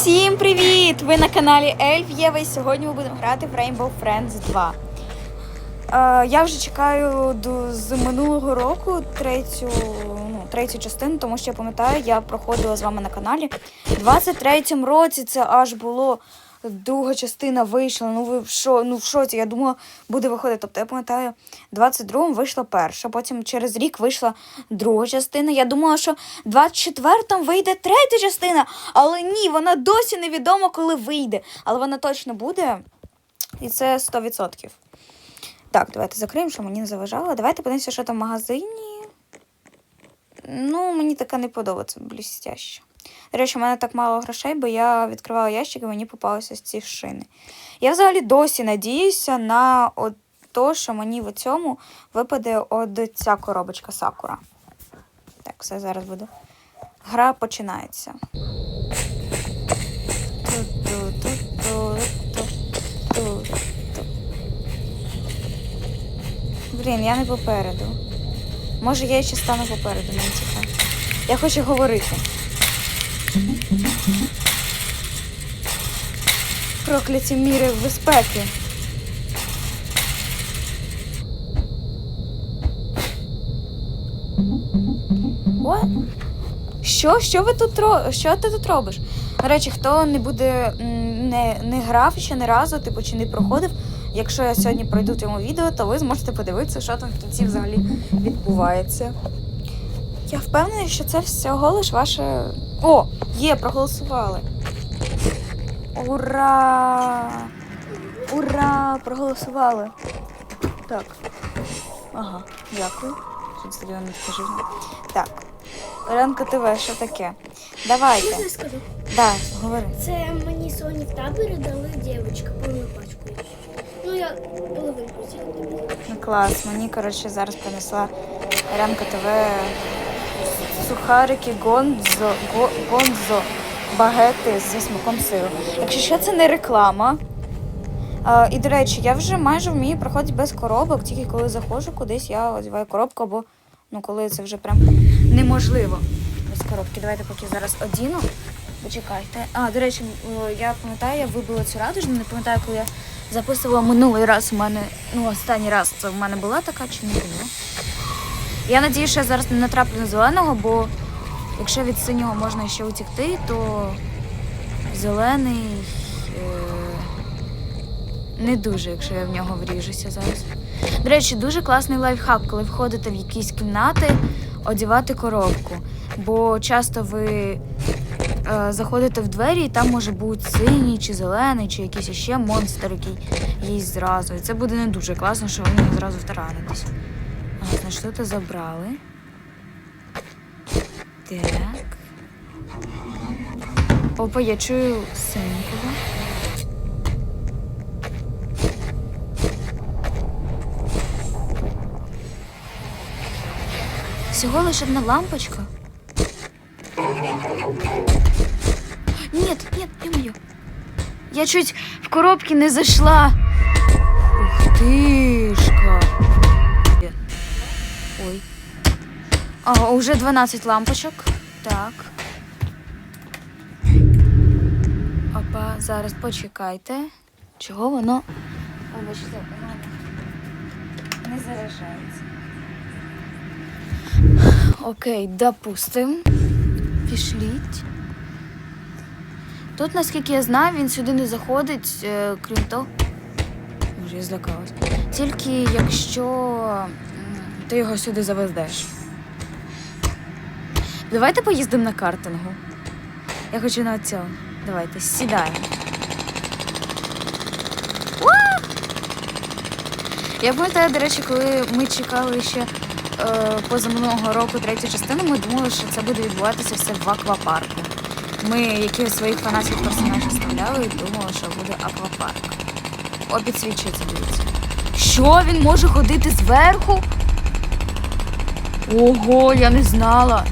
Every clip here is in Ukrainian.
Всім привіт! Ви на каналі Ельф Єва і сьогодні ми будемо грати в Rainbow Friends 2. Е, я вже чекаю до, з минулого року третю, ну, третю частину, тому що я пам'ятаю, я проходила з вами на каналі. У 23-му році це аж було друга частина вийшла. Ну ви шо, ну в шоці, я думала, буде виходити. Тобто я пам'ятаю, в 22-му вийшла перша, потім через рік вийшла друга частина. Я думала, що 24-му вийде третя частина, але ні, вона досі невідомо, коли вийде. Але вона точно буде. І це 100%. Так, давайте закриємо, що мені не заважало. Давайте подивимося, що там в магазині. Ну, мені таке не подобається блістяще. До речі, у мене так мало грошей, бо я відкривала ящик і мені попалися ці шини. Я взагалі досі надіюся на от то, що мені в цьому випаде от ця коробочка Сакура. Так, все зараз буде. Гра починається. Блін, я не попереду. Може, я ще стану попереду, мені цікаво. Я хочу говорити. Прокляті міри безпеки. О, що? Що ви тут ро... Що ти тут робиш? До речі, хто не буде не, не грав ще не разу, типу, чи не проходив. Якщо я сьогодні пройду в цьому відео, то ви зможете подивитися, що там в кінці взагалі відбувається. Я впевнена, що це всього лиш ваше. О, є, проголосували. Ура! Ура! Проголосували. Так. Ага, дякую. Що не скажи. Так. Ранка ТВ, що таке? Давайте. Можна я скажу? Да, говори. Це мені сьогодні в таборі дали дівчинка повну пачку. Ну, я половинку взяла. Ну клас, мені коротше зараз принесла Ранка ТВ сухарики гонзо, го, гонзо багети зі смаком сиру. Якщо що, це не реклама. А, і до речі, я вже майже вмію проходити без коробок, тільки коли заходжу кудись, я одягаю коробку, або ну коли це вже прям неможливо. Без коробки. Давайте поки зараз одіну. Почекайте. А, до речі, я пам'ятаю, я вибила цю радужну, не пам'ятаю, коли я записувала минулий раз у мене, ну, останній раз це в мене була така чи не було. Я надію, що я зараз не натраплю на зеленого, бо якщо від синього можна ще утікти, то зелений е- не дуже, якщо я в нього вріжуся зараз. До речі, дуже класний лайфхак, коли входите в якісь кімнати, одягати коробку. Бо часто ви е, заходите в двері, і там може бути синій чи зелений, чи якийсь ще монстр, який їсть зразу. І це буде не дуже класно, що ви зразу втаранитесь. Значить, що-то забрали. Так. Опа, я чую синенького. Всього лише одна лампочка. Нет, нет, не мою. Я чуть в коробке не зашла. Ух тышка. Ага, уже 12 лампочок. Так. Опа, зараз почекайте. Чого воно? Вибачте, воно не заряджається. Окей, допустим. Пішліть. Тут, наскільки я знаю, він сюди не заходить, е, крім того. Може, я злякалась. Тільки якщо ти його сюди завезеш. Давайте поїздимо на картингу. Я хочу на цьому. Давайте, сідаємо. Я пам'ятаю, до речі, коли ми чекали ще е, позаминулого року третю частину, ми думали, що це буде відбуватися все в аквапарку. Ми якихось своїх фанатських персонажів вставляли і думали, що буде аквапарк. О, підсвічується, дивіться. Що він може ходити зверху? Ого, я не знала.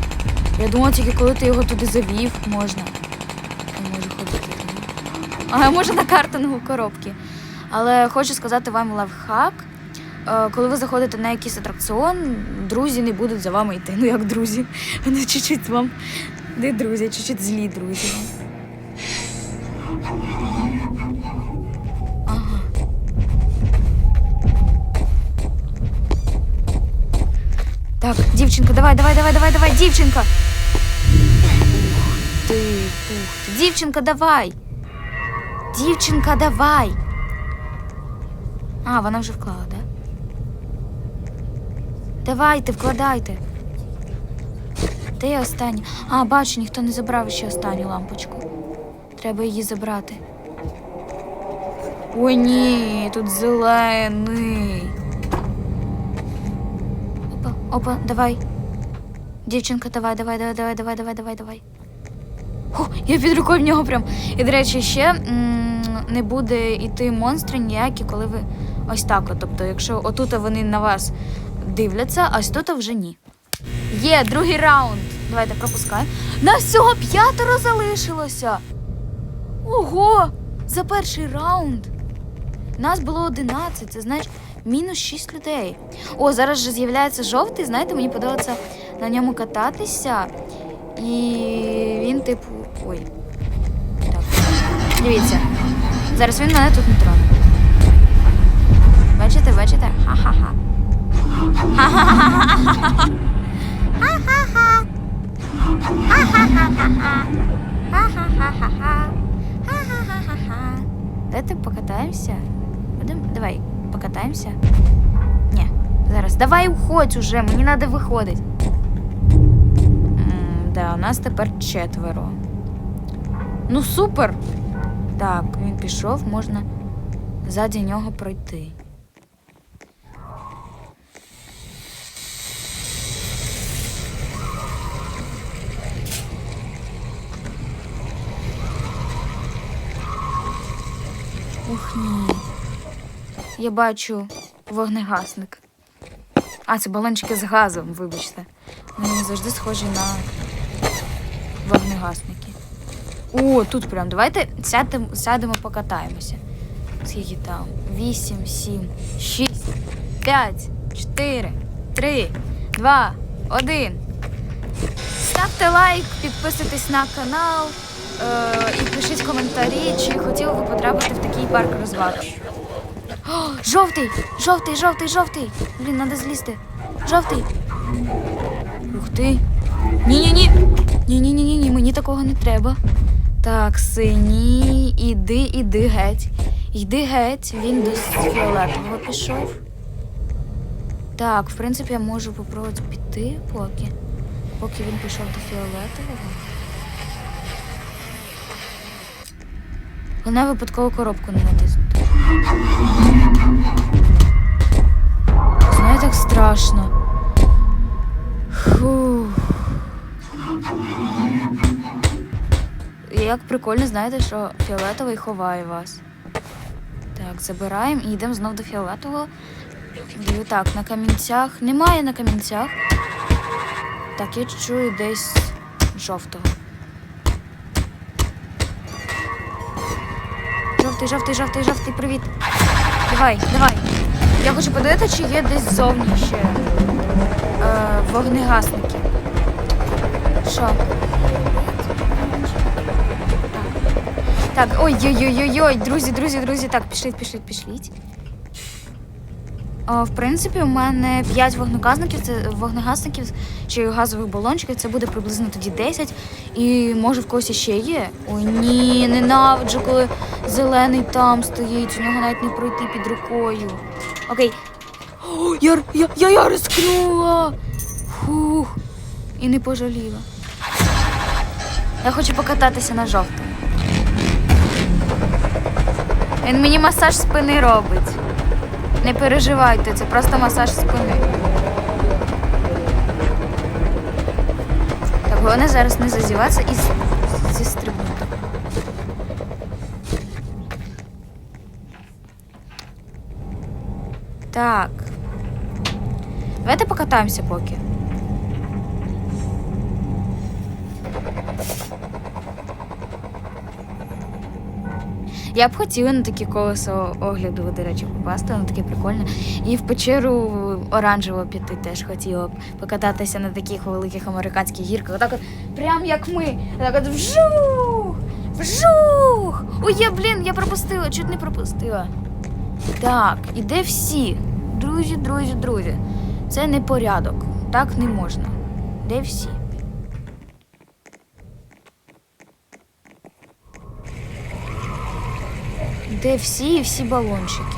Я думала, тільки коли ти його туди завів, можна. Я можу ходити. А може на картингу коробки. Але хочу сказати вам лайфхак. Е, Коли ви заходите на якийсь атракціон, друзі не будуть за вами йти. Ну як друзі. Вони чуть-чуть вам не друзі, чуть-чуть злі друзі. Дівчинка, давай, давай, давай, давай, давай, дівчинка. Дівчинка, давай. Дівчинка, давай. А, вона вже вклала, да? Давайте, вкладайте. Де остання? А, бачу, ніхто не забрав ще останню лампочку. Треба її забрати. Ой, ні, тут зелений. Опа, давай. Дівчинка, давай, давай, давай, давай, давай, давай, давай, давай. О, я під рукою в нього прям. І, до речі, ще м, не буде йти монстри ніякі, коли ви ось так. От. Тобто, якщо отут вони на вас дивляться, а ось тут вже ні. Є, другий раунд. Давайте пропускай. Нас всього п'ятеро залишилося. Ого! За перший раунд. Нас було 11, це значить мінус 6 людей. О, зараз же з'являється жовтий. Знаєте, мені подобається на ньому кататися. І він, типу. Ой. Так. Дивіться. Зараз він мене тут не троне. Бачите, бачите? Ха-ха-ха. Ха-ха-ха-ха-ха-ха. Ха-ха-ха. Ха-ха-ха-ха-ха. Ха-ха-ха-ха-ха. Ха-ха-ха-ха-ха. Давайте покатаємося. Будем? Давай, покатаємося. Не, зараз. Давай уходь уже, мені треба виходити. М, Да, у нас тепер четверо. Ну супер! Так, він пішов, можна ззаді нього пройти. Ух ні. Я бачу вогнегасник. А, це балончики з газом, вибачте. Вони завжди схожі на вогнегасники. О, тут прям. Давайте сядемо, сядемо покатаємося. Скільки там? Вісім, сім, шість, п'ять, чотири, три, два, один. Ставте лайк, підписуйтесь на канал е- і пишіть коментарі, чи хотіли ви потрапити в такий парк розваг. Жовтий! Жовтий, жовтий, жовтий! Блін, треба злізти. Жовтий. Ух ти. Ні-ні-ні. Ні-ні-ні, ні, мені такого не треба. Так, синій, іди, іди геть. Йди геть, він до фіолетового пішов. Так, в принципі, я можу попробувати піти поки. Поки він пішов до фіолетового. Головне випадково коробку не натиснути. Знаю, так страшно. Фух. Як прикольно, знаєте, що фіолетовий ховає вас. Так, забираємо і йдемо знов до фіолетового. Диві, так, на камінцях. Немає на камінцях. Так, я чую десь жовтого. Жовтий, жовтий, жовтий, жовтий, привіт. Давай, давай. Я хочу подивитися, чи є десь ззовні ще е, вогнегасники. Що? Так, ой-ой-ой-ой, друзі, друзі, друзі, так, пішліть, пішліть, пішліть. О, в принципі, у мене 5 вогнегасників, це вогнегасників чи газових балончиків, це буде приблизно тоді 10. І може в когось ще є. Ой, ні, ненавиджу, коли зелений там стоїть, у нього навіть не пройти під рукою. Окей. О, я, я, я, я рискнула. Фух. І не пожаліла. Я хочу покататися на жовтому. Він мені масаж спини робить. Не переживайте, це просто масаж спини. головне зараз не зазіватися і з- зістрибнути. Так. Давайте покатаємося поки. Я б хотіла на таке колесо огляду, до речі, попасти, воно таке прикольне. І в печеру оранжево піти теж хотіла б покататися на таких великих американських гірках. Отак от, прям як ми. Так от вжух, Вжух! Ой, я, блін, я пропустила, чуть не пропустила. Так, і де всі? Друзі, друзі, друзі. Це не порядок. Так не можна. Де всі? Де всі і всі балончики?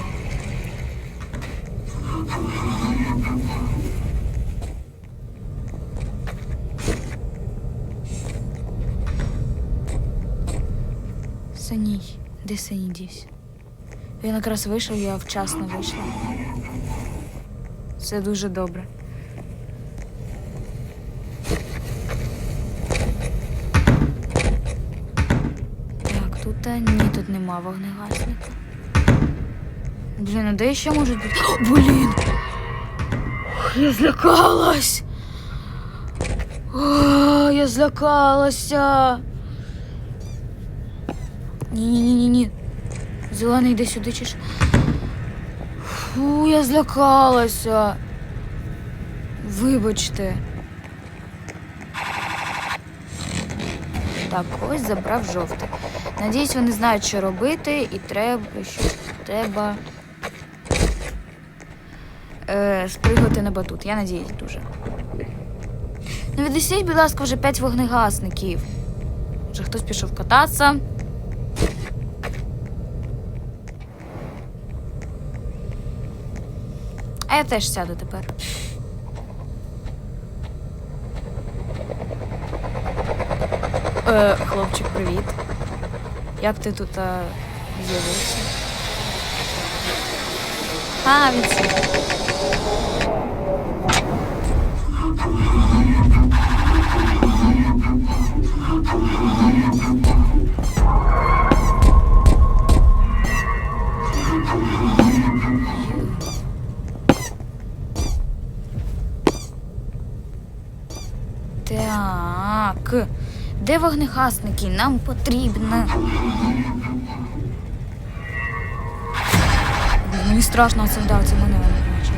Саній, де Саній дівся? Він якраз вийшов, я вчасно вийшла. Це дуже добре. Так, тут ні, нема вогнегасника. Блін, а де ще можуть бути? О, блін! Я злякалась! О, я злякалася! Ні-ні-ні-ні. Зелений йде сюди чи ж. Фу, я злякалася. Вибачте. Так, ось забрав жовтий. Надіюсь, вони знають, що робити, і треба, що треба е, спригати на батут. Я надіюсь дуже. Не віднесіть, будь ласка, вже п'ять вогнегасників. Вже хтось пішов кататися. А я теж сяду тепер. Е, хлопчик, привіт. Як ти тут з'явився? А, він сів. Так. Де вогнегасники? Нам потрібно. Мені страшно це мене не бачить.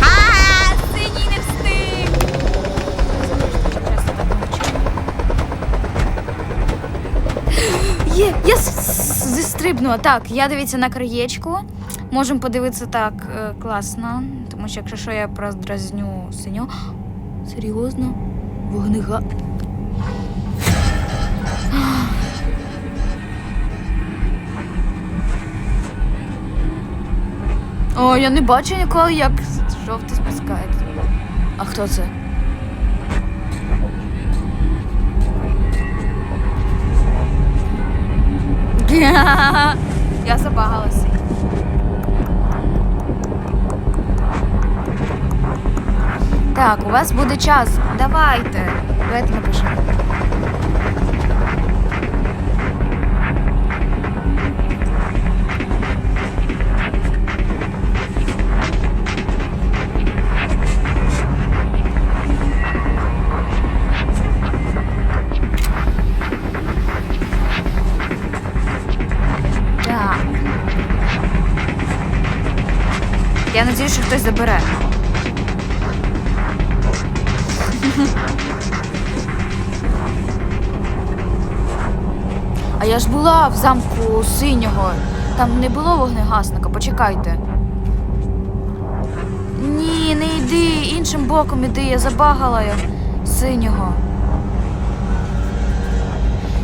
А, синій не встиг. Я с- зістрибнула. Так, я дивіться на краєчку. Можемо подивитися так е, класно. Тому що якщо що я роздразню синю. Серйозно? Вогнега. О, я не бачу ніколи, як жовтий спускається. А хто це? Я забагалася. Так, у вас буде час. Давайте. Давайте напишемо. Я надіюсь, що хтось забере. Я ж була в замку синього. Там не було вогнегасника, почекайте. Ні, не йди, іншим боком іди, я забагала я синього.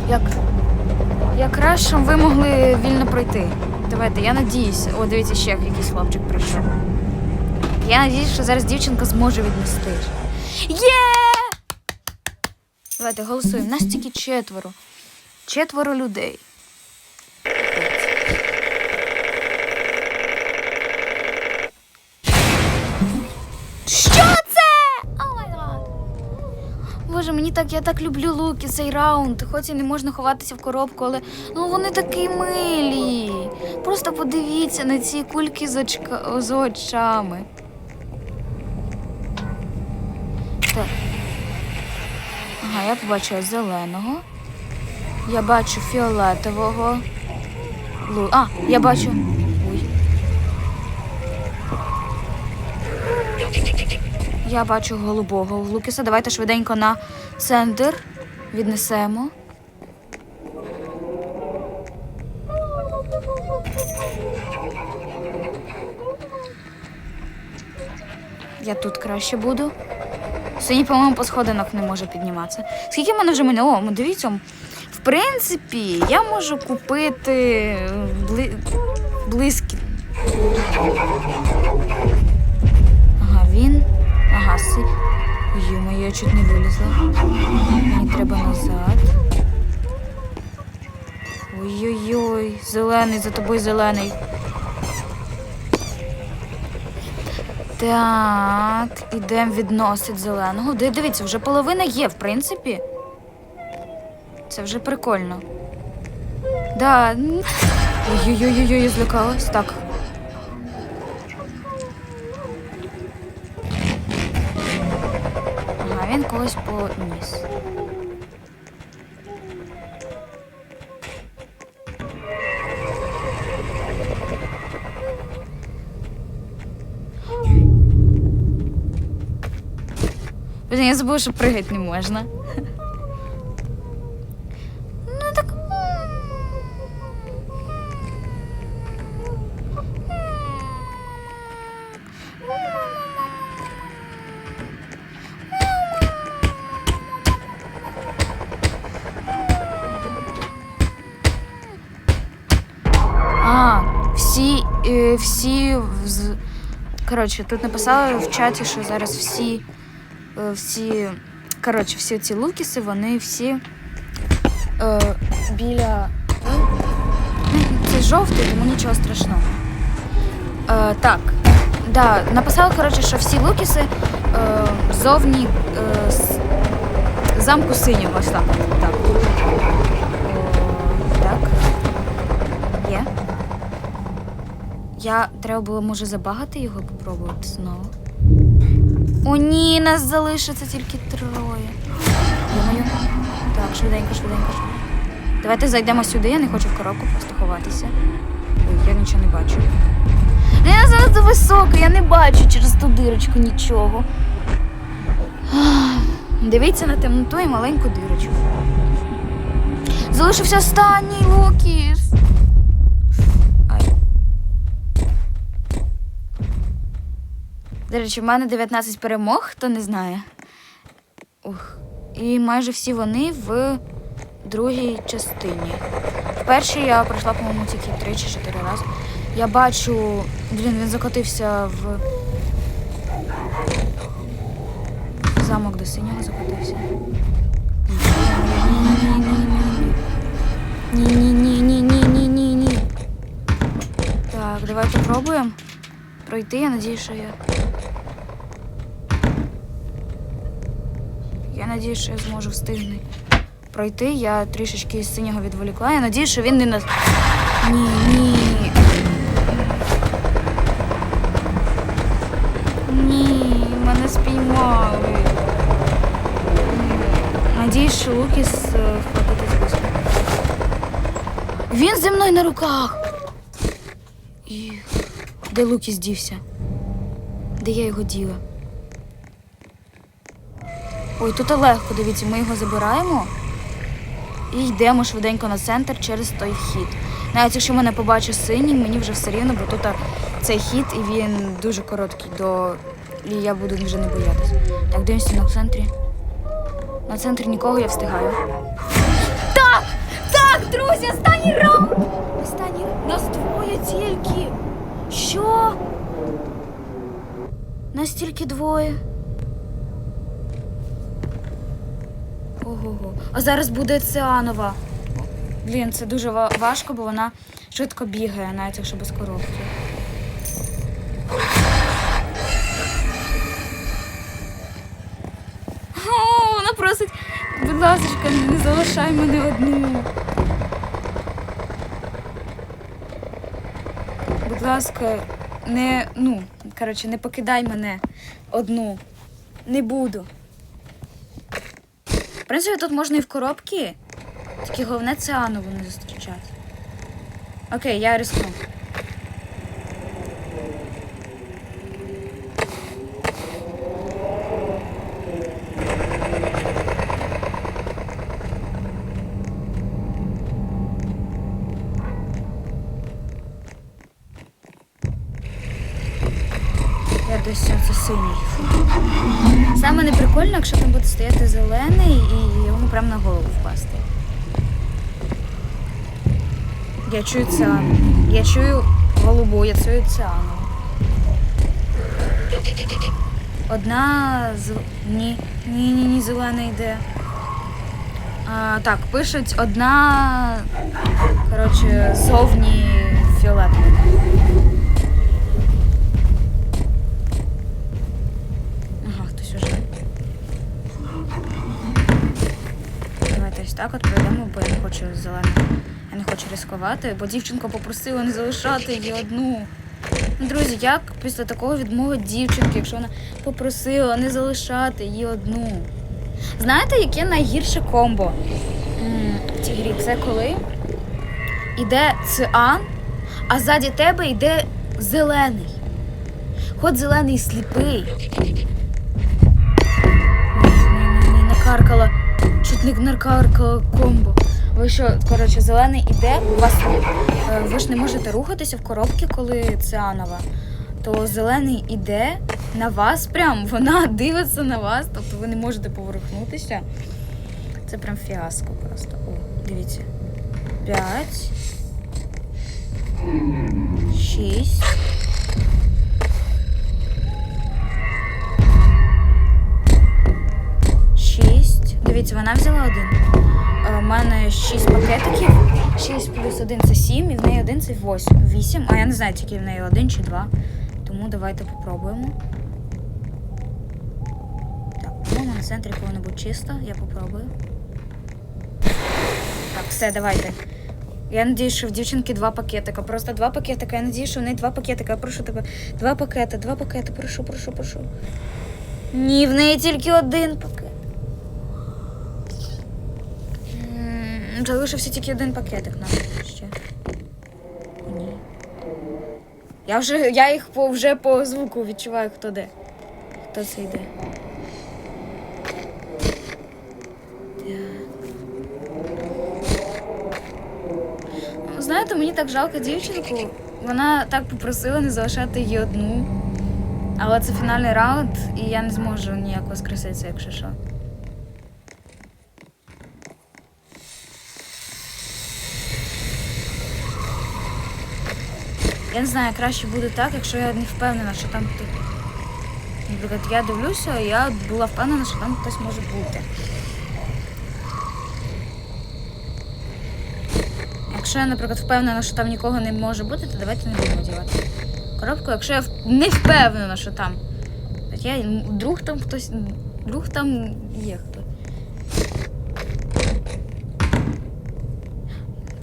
Як, як краще ви могли вільно пройти. Давайте, я надіюся. О, дивіться, ще якийсь хлопчик прийшов. Я надіюсь, що зараз дівчинка зможе віднести. Є! Давайте голосуємо. Нас тільки четверо. Четверо людей. Що це? Боже, мені так, я так люблю луки, цей раунд. Хоч і не можна ховатися в коробку, але ну вони такі милі. Просто подивіться на ці кульки з, очка, з очами. Так. Ага, я побачила зеленого. Я бачу фіолетового. Лу... А, я бачу. Ой. Я бачу голубого Лукіса. Давайте швиденько на центр. Віднесемо. Я тут краще буду. Сьогодні, по-моєму, по сходинок не може підніматися. Скільки в мене вже мене? О, ну дивіться, в принципі, я можу купити е, бли... близькі. Ага, він. Ага, си. Ой, я чуть не вилізла. Мені треба назад. Ой-ой-ой, зелений, за тобою зелений. Так, ідемо відносить зеленого. Дивіться, вже половина є, в принципі. Це вже прикольно. Да. Ой-ой-ой, я злякалась. Так. Ага, він когось поніс. Я забула, що пригати не можна. Ну так. А, всі, е, всі з... Коротше, тут написали в чаті, що зараз всі, е, всі, коротше, всі ці лукіси, вони всі е, біля. Ну, Це жовтий, тому нічого страшного. Е, так, да, написали, коротше, що всі лукіси е, зовні е, замку синього. Ось так. Так. Я треба було, може, забагати його попробувати знову. О, ні, нас залишиться тільки троє. Думаю. Так, швиденько, швиденько. Давайте зайдемо сюди, я не хочу в коробку просто ховатися. Ой, я нічого не бачу. Я занадто висока, я не бачу через ту дирочку нічого. Дивіться на темноту і маленьку дирочку. Залишився останній Лукіс. До речі, в мене 19 перемог, хто не знає. Ух. І майже всі вони в другій частині. В першій я пройшла, по-моєму, тільки 3 чи 4 рази. Я бачу. Блін, він закотився в. Замок до синього закотився. Ні-ні-ні-ні-ні-ні-ні-ні. Так, давайте пробуємо пройти. Я надію, що я. Я надію, що я зможу встигнути пройти. Я трішечки з синього відволікла. Я надію, що він не нас. Ні, ні. Ні, мене спіймали. Надіюсь, що Лукіс е, вхватити зв'язку. Він зі мною на руках. І... Де Лукіс дівся? Де я його діла? Ой, тут легко, дивіться, ми його забираємо і йдемо швиденько на центр через той вхід. Навіть якщо мене побачить синій, мені вже все рівно, бо тут цей хід і він дуже короткий, до... і я буду вже не боятися. Так, дивимося на центрі. На центрі нікого я встигаю. Так! Так, друзі, останній раунд! Останній нас двоє тільки. Що? Нас тільки двоє. Ого-го. А зараз буде цианова. Блін, це дуже важко, бо вона швидко бігає, навіть якщо без коробки. О, вона просить, будь ласка, не залишай мене одну. Будь ласка, не, ну, коротше, не покидай мене одну. Не буду. Принципі, тут можна і в коробки. Тільки головне цианову не зустрічати. Окей, я рискну. Я чую циану. Я чую голубу, я чую циану. Одна з. Ні, ні, ні, ні, зелена йде. А, так, пишуть одна. Коротше, зовні фіолетова. Ага, хтось уже. Давайте ось так от пройдемо, бо я хочу зелену. Не хочу ризикувати, бо дівчинка попросила не залишати її одну. Ну, Друзі, як після такого відмови дівчинки, якщо вона попросила не залишати її одну? Знаєте, яке найгірше комбо в цій грі? Це коли іде циан, а ззаді тебе йде зелений. Хоч зелений сліпий. Ні, ні, ні, накаркала. Чуть не накаркала комбо. Ви що, коротше, зелений іде, у вас е, ви ж не можете рухатися в коробці, коли цианова. То зелений іде на вас прям, вона дивиться на вас, тобто ви не можете поворухнутися. Це прям фіаско просто. О, дивіться. П'ять. Шість. Дивіться, вона взяла один. Е, У мене шість пакетиків. Шість плюс один це сім, і в неї один це восьм. Вісім. А я не знаю, тільки в неї один чи два. Тому давайте попробуємо. Так, по-моєму, на центрі повинно бути чисто. Я попробую. Так, все, давайте. Я надію, що в дівчинки два пакетика. Просто два пакетика. Я надію, що в неї два пакетика. Я прошу тебе. Два пакети, два пакети. Прошу, прошу, прошу. Ні, в неї тільки один пакет. М, Залишився тільки один пакетик нам ще. Ні. Я вже я їх по, вже по звуку відчуваю, хто де. Хто це йде. Знаєте, мені так жалко дівчинку. Вона так попросила не залишати її одну. Але це фінальний раунд, і я не зможу ніяк воскреситися, якщо що. Я не знаю, краще буде так, якщо я не впевнена, що там хтось. Наприклад, я дивлюся, я була впевнена, що там хтось може бути. Якщо я, наприклад, впевнена, що там нікого не може бути, то давайте не будемо дівати коробку. Якщо я не впевнена, що там. Я м, вдруг там хтось. Вдруг там є хто.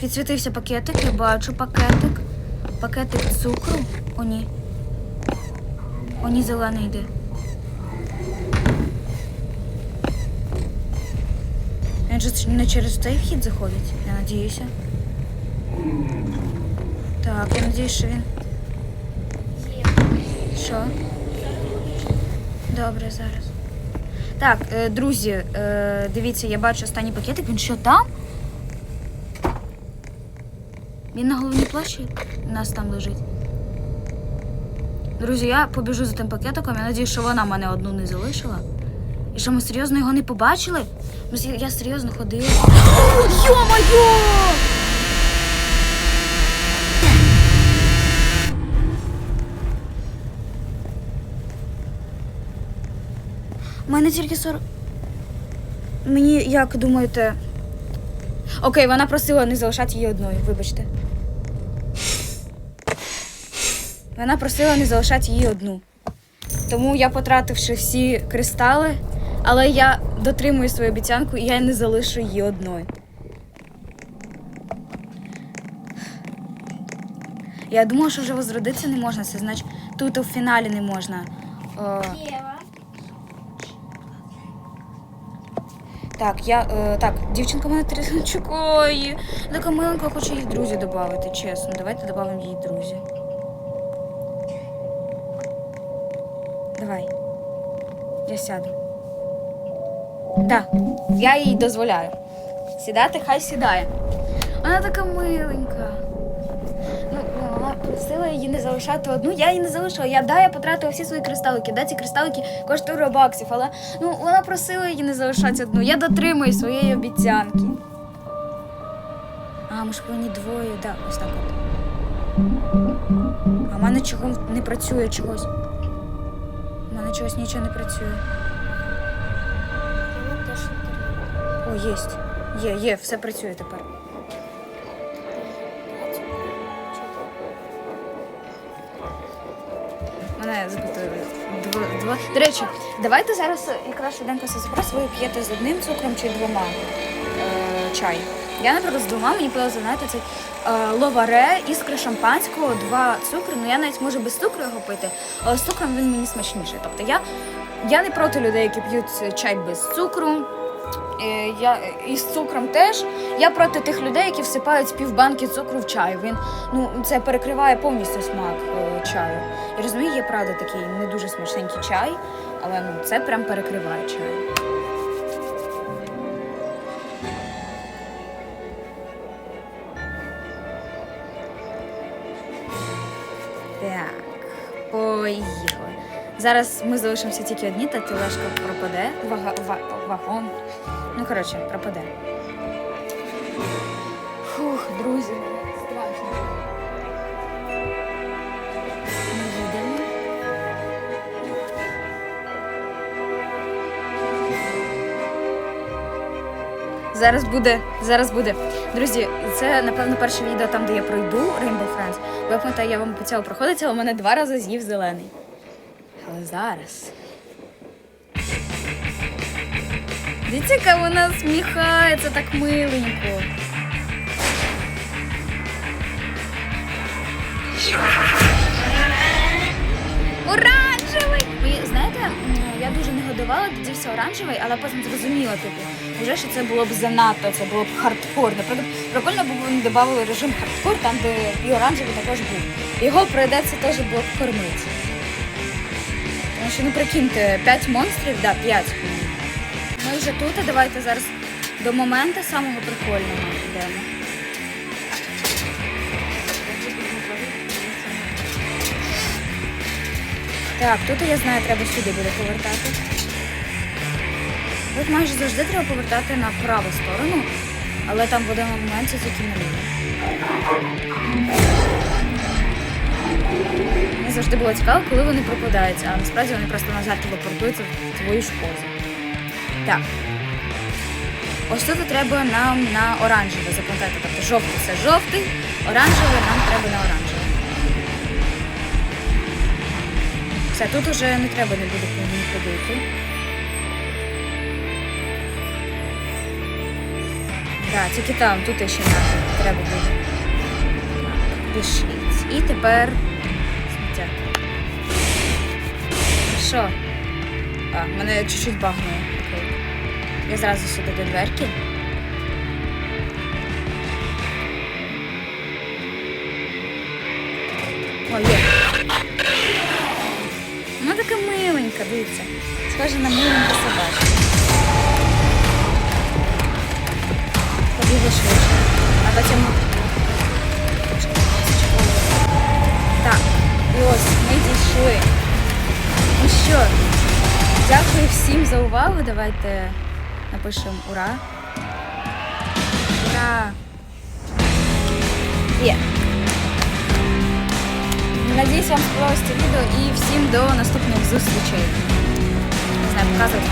Підсвітився пакетик, я бачу пакетик. Пакетик цукру. О, ні. О, ні, зелений йде. Він же не через цей вхід заходить, я надіюся. Так, я надіюсь, що він. Що? Добре, зараз. Так, е, друзі, е, дивіться, я бачу останній пакетик. Він що там? Він на головній площі нас там лежить. Друзі, я побіжу за тим пакетиком. Я надію, що вона мене одну не залишила. І що ми серйозно його не побачили? Я серйозно ходила. Йо-моє! У мене тільки 40. Мені як думаєте. Окей, вона просила не залишати її одною, вибачте. Вона просила не залишати її одну. Тому я, потративши всі кристали, але я дотримую свою обіцянку і я не залишу її одною. Я думала, що вже возродитися не можна, це значить тут у фіналі не можна. О, Так, я. Е, так, дівчинка мене трясла. Чекає. Така миленька хоче її друзі додати, чесно. Давайте додамо її друзі. Давай. Я сяду. Так, я їй дозволяю. Сідати, хай сідає. Вона така миленька. Просила її не залишати одну. Я її не залишила. Я да, я потратила всі свої кристалики. Да, ці кристалики коштують робаксів, але ну вона просила її не залишати одну. Я дотримую своєї обіцянки. А, ж повинні двоє, да, ось так от. А в мене чого не працює чогось. У мене чогось нічого не працює. О, єсть. Є, є, все працює тепер. Мене запитали. Два. До речі, давайте зараз якраз швиденько все запрос. Ви п'єте з одним цукром чи двома е, чай. Я, наприклад, з двома мені подобається, знаєте, цей е, ловаре, іскра шампанського, два цукри. Ну я навіть можу без цукру його пити, але з цукром він мені смачніший. Тобто я, я не проти людей, які п'ють чай без цукру. Е, Я і з цукром теж. Я проти тих людей, які всипають півбанки цукру в чай. Він ну це перекриває повністю смак е, чаю. І розумію, є правда такий не дуже смачненький чай, але ну це прям перекриває чай. Зараз ми залишимося тільки одні, та тележка пропаде. Вага, ва, вагон. Ну, коротше, пропаде. Фух, друзі, страшно. Ми їдемо. Зараз буде, зараз буде. Друзі, це напевно перше відео там, де я пройду Rainbow Friends. Бо я я вам обіцяла проходити, але мене два рази з'їв зелений. Але зараз. Дивіться, вона сміхається так миленько. Оранжевий! Ви знаєте, я дуже не годувала, додівся оранжевий, але потім зрозуміла, типу, вже що це було б занадто, це було б хардкор. Наприклад, прикольно б вони додали режим хардкор, там, де і оранжевий також був. Його прийдеться теж було б кормити. Тому що, ну прикиньте, 5 монстрів, да, 5. Ми вже тут, а давайте зараз до моменту самого прикольного йдемо. Так, тут я знаю, треба сюди буде повертати. Тут майже завжди треба повертати на праву сторону, але там в один момент це тільки наліво. Завжди було цікаво, коли вони пропадаються, а насправді вони просто назад телепортуються в твою школу. Так. Ось тут треба нам на оранжеве запам'ятати. Тобто жовтий це жовтий, оранжевий нам треба на оранжевий. Все, тут уже не треба не буде ходити. Так, тільки там, тут ще не треба буде. Пішліть. І тепер Що? А, мене чуть-чуть багнуло. Я зразу сюди до дверки. О, є. Вона така миленька, дивіться. Схожа на миленьку собачку. Побігли швидше. А потім. Так, і ось ми дійшли. Що, дякую всім за увагу. Давайте напишемо ура. Ура! Є. Надіюсь, вам сподобалось це відео і всім до наступних зустрічей. Не знаю, показувати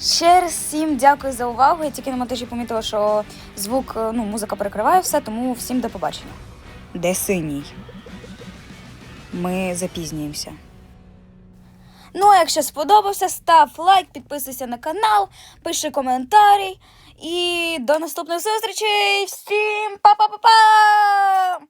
Ще раз всім дякую за увагу. Я тільки на монтажі помітила, що звук, ну, музика перекриває все, тому всім до побачення. Де синій? Ми запізнюємося. Ну, а якщо сподобався, став лайк, підписуйся на канал, пиши коментарі. І до наступних зустрічей! Всім па-па-па-па!